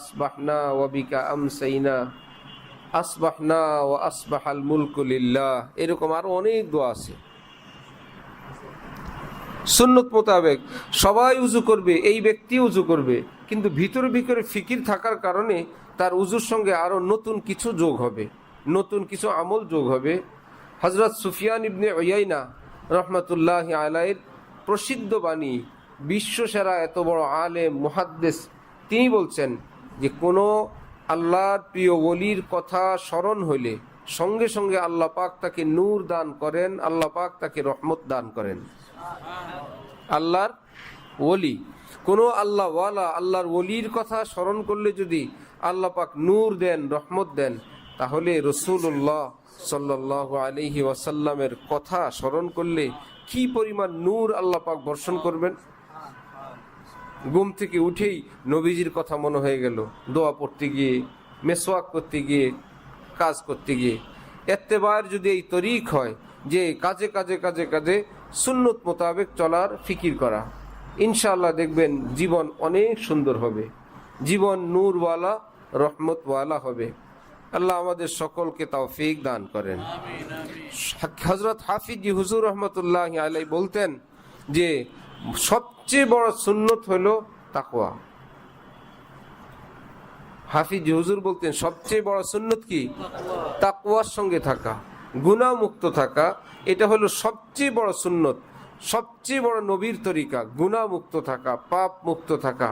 আসবাহনা ওয়াবিকা আমসাইনা আসবাহনা ও আসবাহাল মুলকুলিল্লাহ এরকম আরও অনেক দোয়া আছে। সুন্নত মোতাবেক সবাই উজু করবে, এই ব্যক্তি উজু করবে। কিন্তু ভিতরে ভিতরে ফিকির থাকার কারণে তার উজুর সঙ্গে আরও নতুন কিছু যোগ হবে। নতুন কিছু আমল যোগ হবে। হজরত সুফিয়ান ইবনে ওয়াইনা রহমতুল্লাহ আলাইয়ের প্রসিদ্ধ বাণী, বিশ্বসেরা এত বড় আলেম, মুহাদ্দেস, তিনি বলছেন যে কোনো আল্লাহর প্রিয় ওলির কথা স্মরণ হইলে সঙ্গে সঙ্গে আল্লাহ পাক তাকে নূর দান করেন, আল্লাহ পাক তাকে রহমত দান করেন। আল্লাহর ওলি। কোনো আল্লাহ ওয়ালা আল্লাহর ওলির কথা স্মরণ করলে যদি আল্লাহ পাক নূর দেন, রহমত দেন, তাহলে রসুল্লাহ সাল্লাহ আলহি ওয়াসাল্লামের কথা স্মরণ করলে কি পরিমাণ নূর আল্লাহ পাক বর্ষণ করবেন? ঘুম থেকে উঠেই নবীজির কথা মনে হয়ে গেল। দোয়া পড়তে গিয়ে মেসোয়াক করতে গিয়ে কাজ করতে গিয়ে। এত্তেবার যদি এই তরিক হয় যে কাজে কাজে কাজে কাজে সুন্নত মোতাবেক চলার ফিকির করা ইনশাল্লাহ দেখবেন জীবন অনেক সুন্দর হবে। জীবন নূরওয়ালা রহমতওয়ালা হবে। আল্লাহ আমাদের সকলকে তাও ফিক দান করেন। হজরত হাফিজি হুজুর রহমতুল্লাহ আলাই বলতেন যে সবচেয়ে বড় সুন্নত হইল তাকুয়া হাফিজ হুজুর বলতেন, সবচেয়ে বড় সুন্নত কি? তাকুয়ার সঙ্গে থাকা গুণা মুক্ত থাকা, এটা হলো সবচেয়ে বড় সুন্নত, সবচেয়ে বড় নবীর তরিকা গুণা মুক্ত থাকা পাপ মুক্ত থাকা।